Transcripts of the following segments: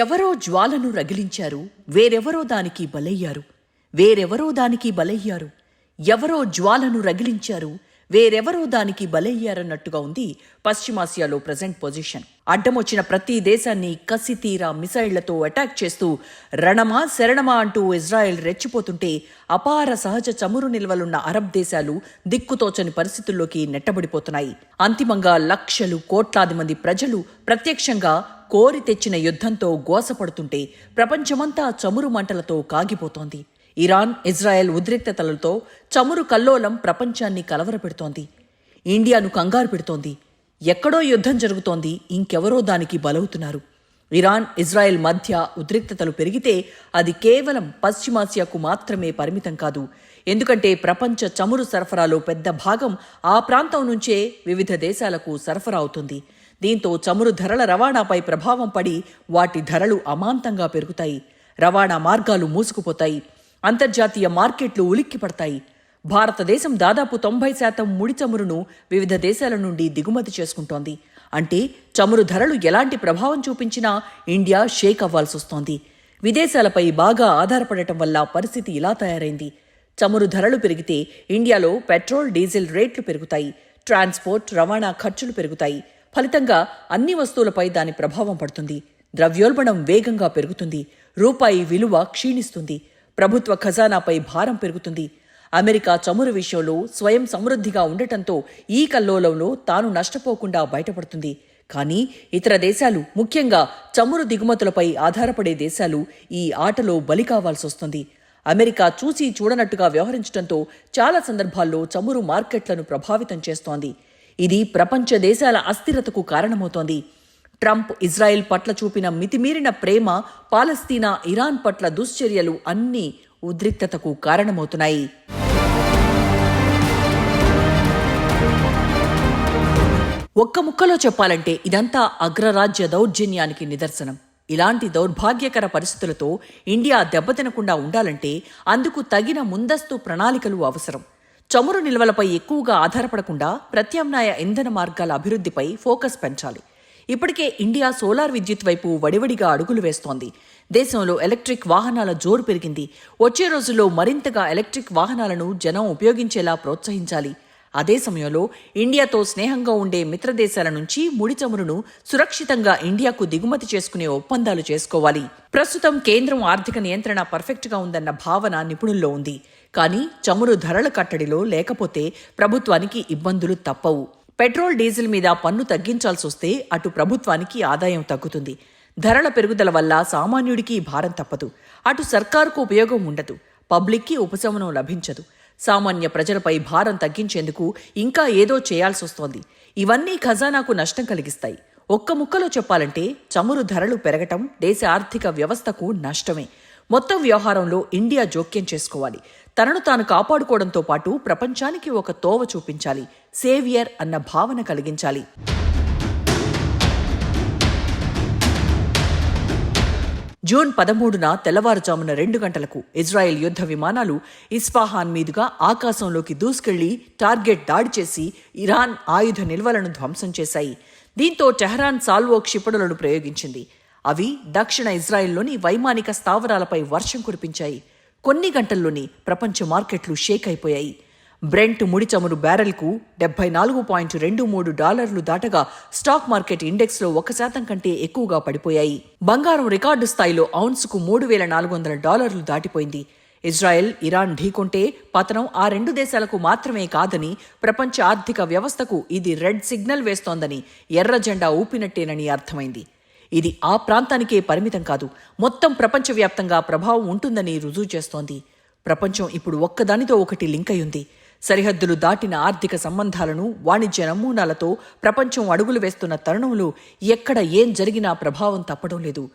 ఎవరో జ్వాలను రగిలించారు వేరెవరో దానికి బలయ్యారు వేరెవరో దానికి బలయ్యారు ఎవరో జ్వాలను రగిలించారు వేరెవరో దానికి బలయ్యారన్నట్టుగా ఉంది పశ్చిమాసియాలో ప్రజెంట్ పొజిషన్ అడ్డమొచ్చిన ప్రతి దేశాన్ని కసి తీరా మిసైళ్ళతో అటాక్ చేస్తూ రణమా శరణమా అంటూ ఇజ్రాయెల్ రెచ్చిపోతుంటే అపార సహజ చమురు నిల్వలున్న అరబ్ దేశాలు దిక్కుతోచని పరిస్థితుల్లోకి నెట్టబడిపోతున్నాయి. అంతిమంగా లక్షలు కోట్లాది మంది ప్రజలు ప్రత్యక్షంగా కోరి తెచ్చిన యుద్ధంతో గోసపడుతుంటే ప్రపంచమంతా చమురు మంటలతో కాగిపోతోంది. ఇరాన్ ఇజ్రాయెల్ ఉద్రిక్తతలతో చమురు కల్లోలం ప్రపంచాన్ని కలవరపెడుతోంది. ఇండియాను కంగారు పెడుతోంది. ఎక్కడో యుద్ధం జరుగుతోంది. ఇంకెవరో దానికి బలవుతున్నారు. ఇరాన్ ఇజ్రాయెల్ మధ్య ఉద్రిక్తతలు పెరిగితే అది కేవలం పశ్చిమాసియాకు మాత్రమే పరిమితం కాదు. ఎందుకంటే ప్రపంచ చమురు సరఫరాలో పెద్ద భాగం ఆ ప్రాంతం నుంచే వివిధ దేశాలకు సరఫరా అవుతుంది. దీంతో చమురు ధరల రవాణాపై ప్రభావం పడి వాటి ధరలు అమాంతంగా పెరుగుతాయి. రవాణా మార్గాలు మూసుకుపోతాయి. అంతర్జాతీయ మార్కెట్లు ఉలిక్కిపడతాయి. భారతదేశం దాదాపు తొంభై శాతం ముడి చమురును వివిధ దేశాల నుండి దిగుమతి చేసుకుంటోంది. అంటే చమురు ధరలు ఎలాంటి ప్రభావం చూపించినా ఇండియా షేక్ అవ్వాల్సి వస్తోంది. విదేశాలపై బాగా ఆధారపడటం వల్ల పరిస్థితి ఇలా తయారైంది. చమురు ధరలు పెరిగితే ఇండియాలో పెట్రోల్ డీజిల్ రేట్లు పెరుగుతాయి. ట్రాన్స్పోర్ట్ రవాణా ఖర్చులు పెరుగుతాయి. ఫలితంగా అన్ని వస్తువులపై దాని ప్రభావం పడుతుంది. ద్రవ్యోల్బణం వేగంగా పెరుగుతుంది. రూపాయి విలువ క్షీణిస్తుంది. ప్రభుత్వ ఖజానాపై భారం పెరుగుతుంది. అమెరికా చమురు విషయంలో స్వయం సమృద్ధిగా ఉండటంతో ఈ కల్లోలంలో తాను నష్టపోకుండా బయటపడుతుంది. కానీ ఇతర దేశాలు ముఖ్యంగా చమురు దిగుమతులపై ఆధారపడే దేశాలు ఈ ఆటలో బలి కావాల్సి వస్తుంది. అమెరికా చూసి చూడనట్టుగా వ్యవహరించడంతో చాలా సందర్భాల్లో చమురు మార్కెట్లను ప్రభావితం చేస్తోంది. ఇది ప్రపంచ దేశాల అస్థిరతకు కారణమవుతోంది. ట్రంప్ ఇజ్రాయెల్ పట్ల చూపిన మితిమీరిన ప్రేమ పాలస్తీనా ఇరాన్ పట్ల దుశ్చర్యలు అన్నీ ఉద్రిక్తతకు కారణమవుతున్నాయి. ఒక్క ముక్కలో చెప్పాలంటే ఇదంతా అగ్రరాజ్య దౌర్జన్యానికి నిదర్శనం. ఇలాంటి దౌర్భాగ్యకర పరిస్థితులతో ఇండియా దెబ్బతినకుండా ఉండాలంటే అందుకు తగిన ముందస్తు ప్రణాళికలు అవసరం. చమురు నిల్వలపై ఎక్కువగా ఆధారపడకుండా ప్రత్యామ్నాయ ఇంధన మార్గాల అభివృద్ధిపై ఫోకస్ పెంచాలి. ఇప్పటికే ఇండియా సోలార్ విద్యుత్ వైపు వడివడిగా అడుగులు వేస్తోంది. దేశంలో ఎలక్ట్రిక్ వాహనాల జోరు పెరిగింది. వచ్చే రోజుల్లో మరింతగా ఎలక్ట్రిక్ వాహనాలను జనం ఉపయోగించేలా ప్రోత్సహించాలి. అదే సమయంలో ఇండియాతో స్నేహంగా ఉండే మిత్రదేశాల నుంచి ముడి చమురును సురక్షితంగా ఇండియాకు దిగుమతి చేసుకునే ఒప్పందాలు చేసుకోవాలి. ప్రస్తుతం కేంద్రం ఆర్థిక నియంత్రణ పర్ఫెక్ట్గా ఉందన్న భావన నిపుణుల్లో ఉంది. కానీ చమురు ధరల కట్టడిలో లేకపోతే ప్రభుత్వానికి ఇబ్బందులు తప్పవు. పెట్రోల్ డీజిల్ మీద పన్ను తగ్గించాల్సి వస్తే అటు ప్రభుత్వానికి ఆదాయం తగ్గుతుంది. ధరల పెరుగుదల వల్ల సామాన్యుడికి భారం తప్పదు. అటు సర్కారుకు ఉపయోగం ఉండదు. పబ్లిక్కి ఉపశమనం లభించదు. సామాన్య ప్రజలపై భారం తగ్గించేందుకు ఇంకా ఏదో చేయాల్సి వస్తోంది ఇవన్నీ ఖజానాకు నష్టం కలిగిస్తాయి. ఒక్క ముక్కలో చెప్పాలంటే చమురు ధరలు పెరగటం దేశ ఆర్థిక వ్యవస్థకు నష్టమే. మొత్తం వ్యవహారంలో ఇండియా జోక్యం చేసుకోవాలి. తనను తాను కాపాడుకోవడంతో పాటు ప్రపంచానికి ఒక తోవ చూపించాలి సేవియర్ అన్న భావన కలిగించాలి. జూన్ పదమూడున తెల్లవారుజామున రెండు గంటలకు ఇజ్రాయెల్ యుద్ధ విమానాలు ఇస్ఫాహాన్ మీదుగా ఆకాశంలోకి దూసుకెళ్ళి టార్గెట్ దాడి చేసి ఇరాన్ ఆయుధ నిల్వలను ధ్వంసం చేశాయి. దీంతో టెహరాన్ సాల్వో క్షిపణులను ప్రయోగించింది. అవి దక్షిణ ఇజ్రాయెల్లోని వైమానిక స్థావరాలపై వర్షం కురిపించాయి. కొన్ని గంటల్లోనే ప్రపంచ మార్కెట్లు షేక్ అయిపోయాయి. బ్రెంట్ ముడి చమురు బ్యారెల్కు డెబ్బై నాలుగు పాయింట్ రెండు మూడు డాలర్లు దాటగా స్టాక్ మార్కెట్ ఇండెక్స్లో ఒక శాతం కంటే ఎక్కువగా పడిపోయాయి. బంగారం రికార్డు స్థాయిలో ఔన్స్కు మూడు వేల నాలుగు వందల డాలర్లు దాటిపోయింది. ఇజ్రాయెల్ ఇరాన్ ఢీకొంటే పతనం ఆ రెండు దేశాలకు మాత్రమే కాదని ప్రపంచ ఆర్థిక వ్యవస్థకు ఇది రెడ్ సిగ్నల్ వేస్తోందని ఎర్ర జెండా ఊపినట్టేనని అర్థమైంది. ఇది ఆ ప్రాంతానికే పరిమితం కాదు. మొత్తం ప్రపంచవ్యాప్తంగా ప్రభావం ఉంటుందని రుజువు చేస్తోంది. ప్రపంచం ఇప్పుడు ఒక్కదానితో ఒకటి లింక్ అయి ఉంది సరిహద్దులు దాటిన ఆర్థిక సంబంధాలను వాణిజ్య నమూనాలతో ప్రపంచం అడుగులు వేస్తున్న తరుణంలో ఎక్కడ ఏం జరిగినా ప్రభావం తప్పడం లేదు.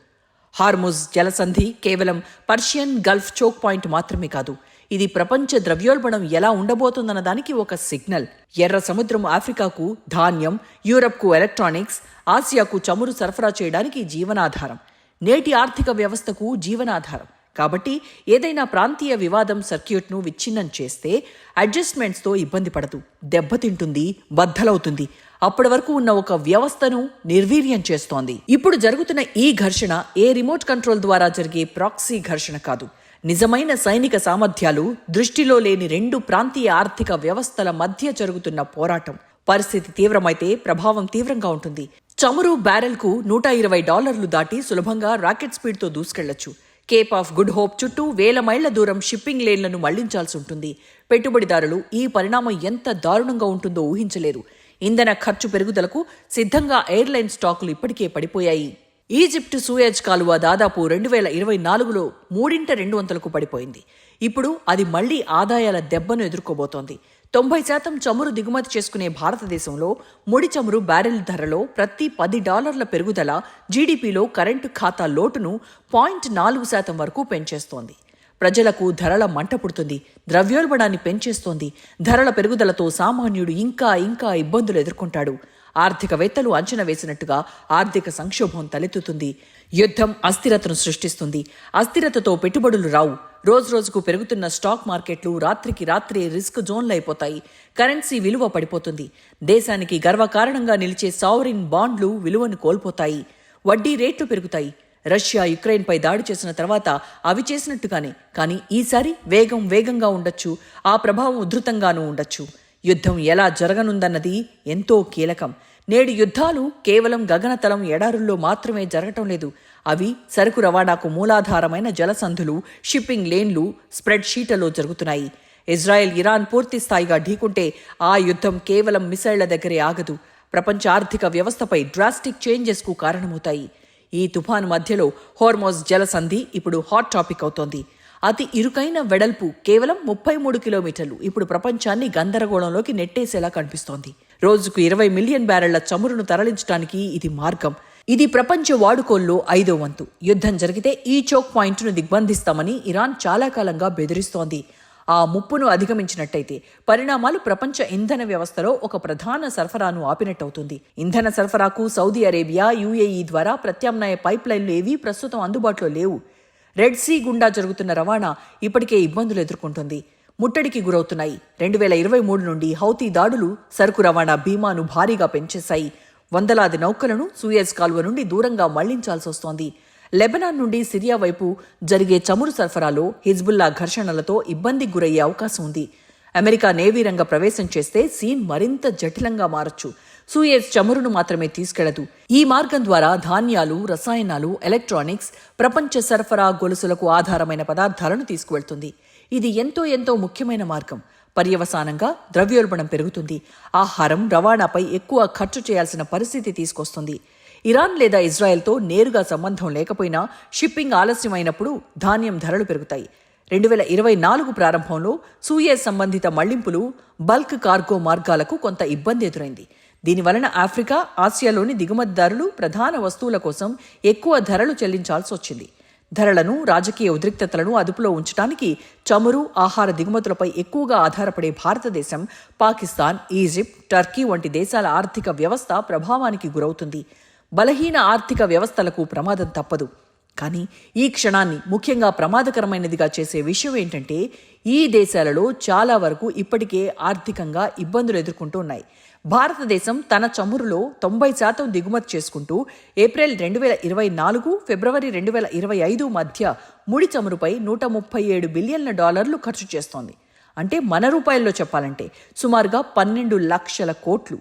హార్ముజ్ జలసంధి కేవలం పర్షియన్ గల్ఫ్ చోక్ పాయింట్ మాత్రమే కాదు. ఇది ప్రపంచ ద్రవ్యోల్బణం ఎలా ఉండబోతుందన్న దానికి ఒక సిగ్నల్. ఎర్ర సముద్రం ఆఫ్రికాకు ధాన్యం యూరప్కు ఎలక్ట్రానిక్స్ ఆసియాకు చమురు సరఫరా చేయడానికి జీవనాధారం. నేటి ఆర్థిక వ్యవస్థకు జీవనాధారం. కాబట్టి ఏదైనా ప్రాంతీయ వివాదం సర్క్యూట్ను విచ్ఛిన్నం చేస్తే అడ్జస్ట్మెంట్స్తో ఇబ్బంది పడదు. దెబ్బతింటుంది బద్దలవుతుంది. అప్పటి వరకు ఉన్న ఒక వ్యవస్థను నిర్వీర్యం చేస్తోంది. ఇప్పుడు జరుగుతున్న ఈ ఘర్షణ ఏ రిమోట్ కంట్రోల్ ద్వారా జరిగే ప్రాక్సీ ఘర్షణ కాదు. నిజమైన సైనిక సామర్థ్యాలు దృష్టిలో లేని రెండు ప్రాంతీయ ఆర్థిక వ్యవస్థల మధ్య జరుగుతున్న పోరాటం. పరిస్థితి తీవ్రమైతే ప్రభావం తీవ్రంగా ఉంటుంది. చమురు బ్యారెల్కు నూట ఇరవై డాలర్లు దాటి సులభంగా రాకెట్ స్పీడ్తో దూసుకెళ్ళొచ్చు. కేప్ ఆఫ్ గుడ్ హోప్ చుట్టూ వేల మైళ్ళ దూరం షిప్పింగ్ లేన్లను మళ్ళించాల్సి ఉంటుంది. పెట్టుబడిదారులు ఈ పరిణామం ఎంత దారుణంగా ఉంటుందో ఊహించలేరు. ఇంధన ఖర్చు పెరుగుదలకు సిద్ధంగా ఎయిర్లైన్ స్టాకులు ఇప్పటికే పడిపోయాయి. ఈజిప్ట్ సూయజ్ కాలువ దాదాపు రెండు వేల ఇరవై నాలుగులో మూడింట రెండు వంతులకు పడిపోయింది. ఇప్పుడు అది మళ్ళీ ఆదాయాల దెబ్బను ఎదుర్కోబోతోంది. తొంభై శాతం చమురు దిగుమతి చేసుకునే భారతదేశంలో ముడి చమురు బ్యారెల్ ధరలో ప్రతి పది డాలర్ల పెరుగుదల జీడీపీలో కరెంటు ఖాతా లోటును పాయింట్ నాలుగు శాతం వరకు పెంచేస్తోంది. ప్రజలకు ధరల మంట పుడుతుంది ద్రవ్యోల్బణాన్ని పెంచేస్తోంది. ధరల పెరుగుదలతో సామాన్యుడు ఇంకా ఇంకా ఇబ్బందులు ఎదుర్కొంటాడు. ఆర్థికవేత్తలు అంచనా వేసినట్టుగా ఆర్థిక సంక్షోభం తలెత్తుతుంది. యుద్ధం అస్థిరతను సృష్టిస్తుంది. అస్థిరతతో పెట్టుబడులు రావు. రోజు రోజుకు పెరుగుతున్న స్టాక్ మార్కెట్లు రాత్రికి రాత్రే రిస్క్ జోన్లు అయిపోతాయి. కరెన్సీ విలువ పడిపోతుంది. దేశానికి గర్వకారణంగా నిలిచే సావరిన్ బాండ్లు విలువను కోల్పోతాయి. వడ్డీ రేట్లు పెరుగుతాయి. రష్యా యుక్రెయిన్పై దాడి చేసిన తర్వాత అవి చేసినట్టుగానే కానీ ఈసారి వేగం వేగంగా ఉండొచ్చు. ఆ ప్రభావం ఉధృతంగానూ ఉండొచ్చు. యుద్ధం ఎలా జరగనుందన్నది ఎంతో కీలకం. నేడు యుద్ధాలు కేవలం గగనతలం ఎడారుల్లో మాత్రమే జరగటం లేదు. అవి సరుకు రవాణాకు మూలాధారమైన జలసంధులు షిప్పింగ్ లేన్లు స్ప్రెడ్ షీట్లలో జరుగుతున్నాయి. ఇజ్రాయెల్ ఇరాన్ పూర్తి స్థాయిగా ఢీకుంటే ఆ యుద్ధం కేవలం మిసైళ్ళ దగ్గరే ఆగదు. ప్రపంచ ఆర్థిక వ్యవస్థపై డ్రాస్టిక్ చేంజెస్కు కారణమవుతాయి. ఈ తుఫాను మధ్యలో హోర్మోజ్ జలసంధి ఇప్పుడు హాట్ టాపిక్ అవుతోంది. అతి ఇరుకైన వెడల్పు కేవలం ముప్పై మూడు కిలోమీటర్లు. ఇప్పుడు ప్రపంచాన్ని గందరగోళంలోకి నెట్టేసేలా కనిపిస్తోంది. రోజుకు ఇరవై మిలియన్ బ్యారెళ్ళ చమురును తరలించడానికి ఇది మార్గం. ఇది ప్రపంచ వాడుకోల్లో ఐదో వంతు. యుద్ధం జరిగితే ఈ చోక్ పాయింట్ను దిగ్బంధిస్తామని ఇరాన్ చాలా కాలంగా బెదిరిస్తోంది. ఆ ముప్పును అధిగమించినట్టయితే పరిణామాలు ప్రపంచ ఇంధన వ్యవస్థలో ఒక ప్రధాన సరఫరాను ఆపినట్టవుతుంది. ఇంధన సరఫరాకు సౌదీ అరేబియా యుఏఈ ద్వారా ప్రత్యామ్నాయ పైప్ లైన్లు ఏవీ ప్రస్తుతం అందుబాటులో లేవు. రెడ్ సీ గుండా జరుగుతున్న రవాణా ఇప్పటికే ఇబ్బందులు ఎదుర్కొంటుంది. ముట్టడికి గురవుతున్నాయి. రెండు వేల ఇరవై మూడు నుండి హౌతీ దాడులు సరుకు రవాణా బీమాను భారీగా పెంచేశాయి. వందలాది నౌకలను సూయజ్ కాలువ నుండి దూరంగా మళ్ళించాల్సి వస్తోంది. లెబనాన్ నుండి సిరియా వైపు జరిగే చమురు సరఫరాలో హిజ్బుల్లా ఘర్షణలతో ఇబ్బందికి గురయ్యే అవకాశం ఉంది. అమెరికా నేవీ రంగ ప్రవేశం చేస్తే సీన్ మరింత జటిలంగా మారచ్చు. సూయేజ్ చమురును మాత్రమే తీసుకెళ్ళదు. ఈ మార్గం ద్వారా ధాన్యాలు రసాయనాలు ఎలక్ట్రానిక్స్ ప్రపంచ సరఫరా గొలుసులకు ఆధారమైన పదార్థాలను తీసుకువెళ్తుంది. ఇది ఎంతో ఎంతో ముఖ్యమైన మార్గం. పర్యవసానంగా ద్రవ్యోల్బణం పెరుగుతుంది. ఆహారం రవాణాపై ఎక్కువ ఖర్చు చేయాల్సిన పరిస్థితి తీసుకొస్తుంది. ఇరాన్ లేదా ఇజ్రాయెల్తో నేరుగా సంబంధం లేకపోయినా షిప్పింగ్ ఆలస్యమైనప్పుడు ధాన్యం ధరలు పెరుగుతాయి. రెండు వేల ఇరవై నాలుగు ప్రారంభంలో సూయేజ్ సంబంధిత మళ్ళింపులు బల్క్ కార్గో మార్గాలకు కొంత ఇబ్బంది ఎదురైంది. దీనివలన ఆఫ్రికా ఆసియాలోని దిగుమతిదారులు ప్రధాన వస్తువుల కోసం ఎక్కువ ధరలు చెల్లించాల్సి వచ్చింది. ధరలను రాజకీయ ఉద్రిక్తతలను అదుపులో ఉంచడానికి చమురు ఆహార దిగుమతులపై ఎక్కువగా ఆధారపడే భారతదేశం పాకిస్తాన్ ఈజిప్ట్ టర్కీ వంటి దేశాల ఆర్థిక వ్యవస్థ ప్రభావానికి గురవుతుంది. బలహీన ఆర్థిక వ్యవస్థలకు ప్రమాదం తప్పదు. కానీ ఈ క్షణాన్ని ముఖ్యంగా ప్రమాదకరమైనదిగా చేసే విషయం ఏంటంటే ఈ దేశాలలో చాలా వరకు ఇప్పటికే ఆర్థికంగా ఇబ్బందులు ఎదుర్కొంటూ ఉన్నాయి. భారతదేశం తన చమురులో తొంభై శాతం దిగుమతి చేసుకుంటూ ఏప్రిల్ రెండు వేల ఇరవై నాలుగు ఫిబ్రవరి రెండు వేల ఇరవై ఐదు మధ్య ముడి చమురుపై నూట ముప్పై ఏడు బిలియన్ల డాలర్లు ఖర్చు చేస్తోంది. అంటే మన రూపాయల్లో చెప్పాలంటే సుమారుగా పన్నెండు లక్షల కోట్లు.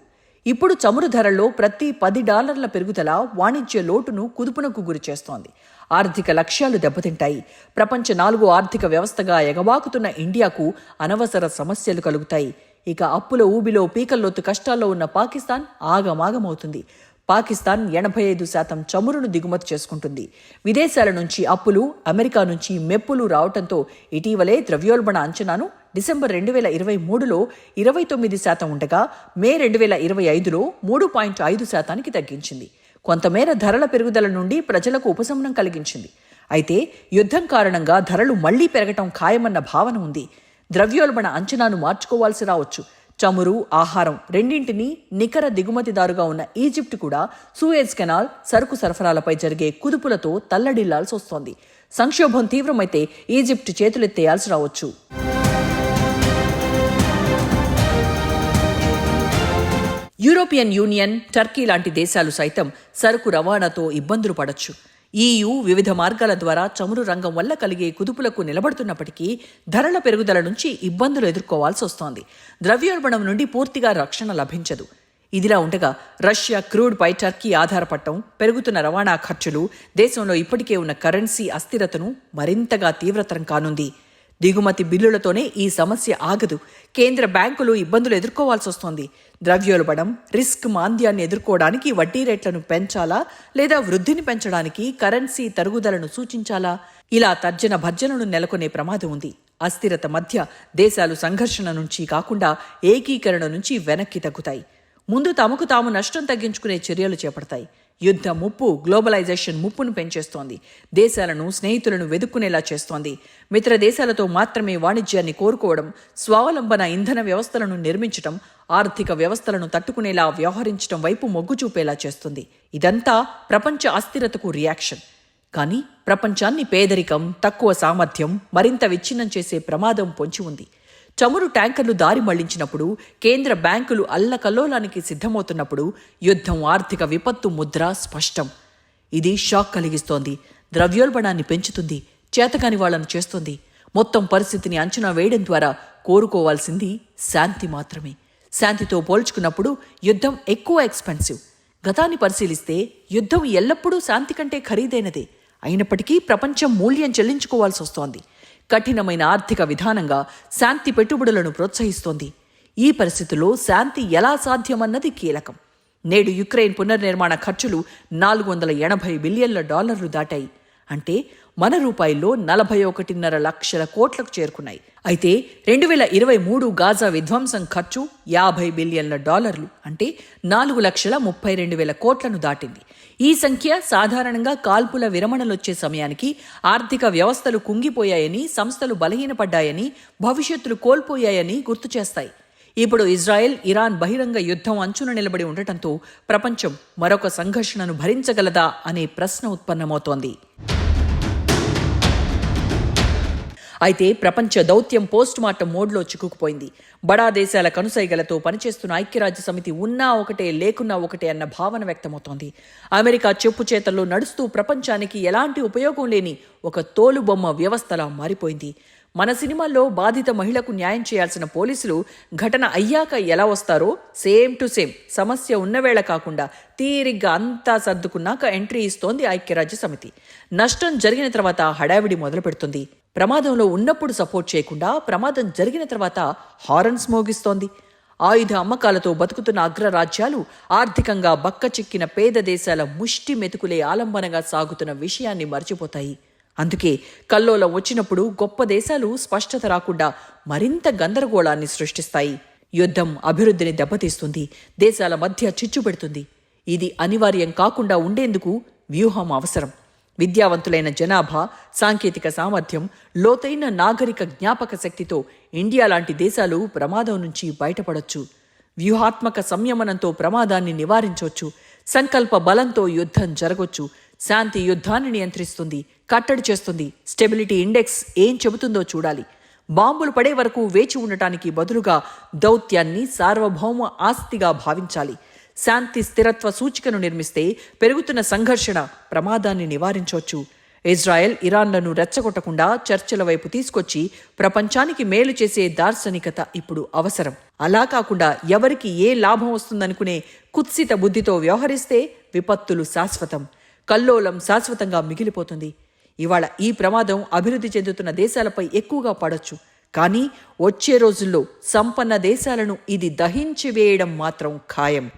ఇప్పుడు చమురు ధరల్లో ప్రతి పది డాలర్ల పెరుగుదల వాణిజ్య లోటును కుదుపునకు గురి చేస్తోంది ఆర్థిక లక్ష్యాలు దెబ్బతింటాయి. ప్రపంచ నాలుగు ఆర్థిక వ్యవస్థగా ఎగవాకుతున్న ఇండియాకు అనవసర సమస్యలు కలుగుతాయి. ఇక అప్పుల ఊబిలో పీకల్లోతు కష్టాల్లో ఉన్న పాకిస్తాన్ ఆగమాగమవుతుంది. పాకిస్తాన్ ఎనభై ఐదు శాతం చమురును దిగుమతి చేసుకుంటుంది. విదేశాల నుంచి అప్పులు అమెరికా నుంచి మెప్పులు రావడంతో ఇటీవలే ద్రవ్యోల్బణ అంచనాను డిసెంబర్ రెండు వేల ఇరవై మూడులో ఇరవై తొమ్మిది శాతం ఉండగా మే రెండు వేల ఇరవై ఐదులో మూడు పాయింట్ ఐదు శాతానికి తగ్గించింది. కొంతమేర ధరల పెరుగుదల నుండి ప్రజలకు ఉపశమనం కలిగించింది. అయితే యుద్ధం కారణంగా ధరలు మళ్ళీ పెరగటం ఖాయమన్న భావన ఉంది. ద్రవ్యోల్బణ అంచనాను మార్చుకోవాల్సి రావచ్చు. చమురు ఆహారం రెండింటినీ నికర దిగుమతిదారుగా ఉన్న ఈజిప్ట్ కూడా సూయేజ్ కెనాల్ సరుకు సరఫరాలపై జరిగే కుదుపులతో తల్లడిల్లాల్సి వస్తోంది సంక్షోభం తీవ్రమైతే ఈజిప్ట్ చేతులెత్తేయాల్సి రావచ్చు. యూరోపియన్ యూనియన్ టర్కీ లాంటి దేశాలు సైతం సరుకు రవాణాతో ఇబ్బందులు పడొచ్చు. ఈయు వివిధ మార్గాల ద్వారా చమురు రంగం వల్ల కలిగే కుదుపులకు నిలబడుతున్నప్పటికీ ధరల పెరుగుదల నుంచి ఇబ్బందులు ఎదుర్కోవాల్సి వస్తోంది. ద్రవ్యోల్బణం నుండి పూర్తిగా రక్షణ లభించదు. ఇదిలా ఉండగా రష్యా క్రూడ్పై టర్కీ ఆధారపడటం పెరుగుతున్న రవాణా ఖర్చులు దేశంలో ఇప్పటికే ఉన్న కరెన్సీ అస్థిరతను మరింతగా తీవ్రతరం కానుంది. దిగుమతి బిల్లులతోనే ఈ సమస్య ఆగదు. కేంద్ర బ్యాంకులు ఇబ్బందులు ఎదుర్కోవాల్సి వస్తోంది. ద్రవ్యోల్బణం రిస్క్ మాంద్యాన్ని ఎదుర్కోవడానికి వడ్డీ రేట్లను పెంచాలా లేదా వృద్ధిని పెంచడానికి కరెన్సీ తరుగుదలను సూచించాలా? ఇలా తర్జన భర్జనలు నెలకొనే ప్రమాదం ఉంది. అస్థిరత మధ్య దేశాలు సంఘర్షణ నుంచి కాకుండా ఏకీకరణ నుంచి వెనక్కి తగ్గుతాయి. ముందు తమకు తాము నష్టం తగ్గించుకునే చర్యలు చేపడతాయి. యుద్ధ ముప్పు గ్లోబలైజేషన్ ముప్పును పెంచేస్తోంది. దేశాలను స్నేహితులను వెదుక్కునేలా చేస్తోంది. మిత్ర దేశాలతో మాత్రమే వాణిజ్యాన్ని కోరుకోవడం స్వావలంబన ఇంధన వ్యవస్థలను నిర్మించటం ఆర్థిక వ్యవస్థలను తట్టుకునేలా వ్యవహరించడం వైపు మొగ్గు చూపేలా చేస్తుంది. ఇదంతా ప్రపంచ అస్థిరతకు రియాక్షన్. కానీ ప్రపంచాన్ని పేదరికం తక్కువ సామర్థ్యం మరింత విచ్ఛిన్నం చేసే ప్రమాదం పొంచి ఉంది. చమురు ట్యాంకర్లు దారి మళ్ళించినప్పుడు కేంద్ర బ్యాంకులు అల్లకల్లోలానికి సిద్ధమవుతున్నప్పుడు యుద్ధం ఆర్థిక విపత్తు ముద్ర స్పష్టం. ఇది షాక్ కలిగిస్తోంది ద్రవ్యోల్బణాన్ని పెంచుతుంది చేతకాని వాళ్ళను చేస్తుంది. మొత్తం పరిస్థితిని అంచనా వేయడం ద్వారా కోరుకోవాల్సింది శాంతి మాత్రమే. శాంతితో పోల్చుకున్నప్పుడు యుద్ధం ఎక్కువ ఎక్స్పెన్సివ్. గతాన్ని పరిశీలిస్తే యుద్ధం ఎల్లప్పుడూ శాంతి కంటే ఖరీదైనదే. అయినప్పటికీ ప్రపంచం మూల్యం చెల్లించుకోవాల్సి వస్తోంది కఠినమైన ఆర్థిక విధానంగా శాంతి పెట్టుబడులను ప్రోత్సహిస్తోంది. ఈ పరిస్థితుల్లో శాంతి ఎలా సాధ్యమన్నది కీలకం. నేడు యుక్రెయిన్ పునర్నిర్మాణ ఖర్చులు నాలుగు వందల ఎనభై బిలియన్ల డాలర్లు దాటాయి. అంటే మన రూపాయల్లో నలభై ఒకటిన్నర లక్షల కోట్లకు చేరుకున్నాయి. అయితే రెండు వేల ఇరవై మూడు గాజా విధ్వంసం ఖర్చు యాభై బిలియన్ల డాలర్లు. అంటే నాలుగు లక్షల ముప్పై రెండు వేల కోట్లను దాటింది. ఈ సంఖ్య సాధారణంగా కాల్పుల విరమణలొచ్చే సమయానికి ఆర్థిక వ్యవస్థలు కుంగిపోయాయని సంస్థలు బలహీనపడ్డాయని భవిష్యత్తులు కోల్పోయాయని గుర్తు చేస్తాయి. ఇప్పుడు ఇజ్రాయెల్ ఇరాన్ బహిరంగ యుద్ధం అంచున నిలబడి ఉండటంతో ప్రపంచం మరొక సంఘర్షణను భరించగలదా అనే ప్రశ్న ఉత్పన్నమవుతోంది. అయితే ప్రపంచ దౌత్యం పోస్ట్ మార్టం మోడ్లో చిక్కుకుపోయింది. బడా దేశాల కనుసైగలతో పనిచేస్తున్న ఐక్యరాజ్య సమితి ఉన్నా ఒకటే లేకున్నా ఒకటే అన్న భావన వ్యక్తమవుతోంది. అమెరికా చెప్పు చేతల్లో నడుస్తూ ప్రపంచానికి ఎలాంటి ఉపయోగం లేని ఒక తోలుబొమ్మ వ్యవస్థలా మారిపోయింది. మన సినిమాల్లో బాధిత మహిళకు న్యాయం చేయాల్సిన పోలీసులు ఘటన అయ్యాక ఎలా వస్తారో సేమ్ టు సేమ్ సమస్య ఉన్నవేళ కాకుండా తీరిగ్గా అంతా సర్దుకున్నాక ఎంట్రీ ఇస్తోంది ఐక్యరాజ్య సమితి నష్టం జరిగిన తర్వాత హడావిడి మొదలు పెడుతుంది ప్రమాదంలో ఉన్నప్పుడు సపోర్ట్ చేయకుండా ప్రమాదం జరిగిన తర్వాత హారన్స్ మోగిస్తోంది. ఆయుధ అమ్మకాలతో బతుకుతున్న అగ్రరాజ్యాలు ఆర్థికంగా బక్క చిక్కిన పేద దేశాల ముష్టి మెతుకులే ఆలంబనగా సాగుతున్న విషయాన్ని మర్చిపోతాయి. అందుకే కల్లోలం వచ్చినప్పుడు గొప్ప దేశాలు స్పష్టత రాకుండా మరింత గందరగోళాన్ని సృష్టిస్తాయి. యుద్ధం అభివృద్ధిని దెబ్బతీస్తుంది దేశాల మధ్య చిచ్చు పెడుతుంది. ఇది అనివార్యం కాకుండా ఉండేందుకు వ్యూహం అవసరం. విద్యావంతులైన జనాభా సాంకేతిక సామర్థ్యం లోతైన నాగరిక జ్ఞాపక శక్తితో ఇండియా లాంటి దేశాలు ప్రమాదం నుంచి బయటపడొచ్చు. వ్యూహాత్మక సంయమనంతో ప్రమాదాన్ని నివారించవచ్చు సంకల్ప బలంతో యుద్ధం జరగొచ్చు. శాంతి యుద్ధాన్ని నియంత్రిస్తుంది. కట్టడి చేస్తుంది. స్టెబిలిటీ ఇండెక్స్ ఏం చెబుతుందో చూడాలి. బాంబులు పడే వరకు వేచి ఉండటానికి బదులుగా దౌత్యాన్ని సార్వభౌమ ఆస్తిగా భావించాలి. శాంతి స్థిరత్వ సూచికను నిర్మిస్తే పెరుగుతున్న సంఘర్షణ ప్రమాదాన్ని నివారించవచ్చు. ఇజ్రాయెల్ ఇరాన్లను రెచ్చగొట్టకుండా చర్చల వైపు తీసుకొచ్చి ప్రపంచానికి మేలు చేసే దార్శనికత ఇప్పుడు అవసరం. అలా కాకుండా ఎవరికి ఏ లాభం వస్తుందనుకునే కుత్సిత బుద్ధితో వ్యవహరిస్తే విపత్తులు శాశ్వతం. కల్లోలం శాశ్వతంగా మిగిలిపోతుంది. ఇవాళ ఈ ప్రమాదం అభివృద్ధి చెందుతున్న దేశాలపై ఎక్కువగా పడొచ్చు. కానీ వచ్చే రోజుల్లో సంపన్న దేశాలను ఇది దహించి వేయడం మాత్రం ఖాయం.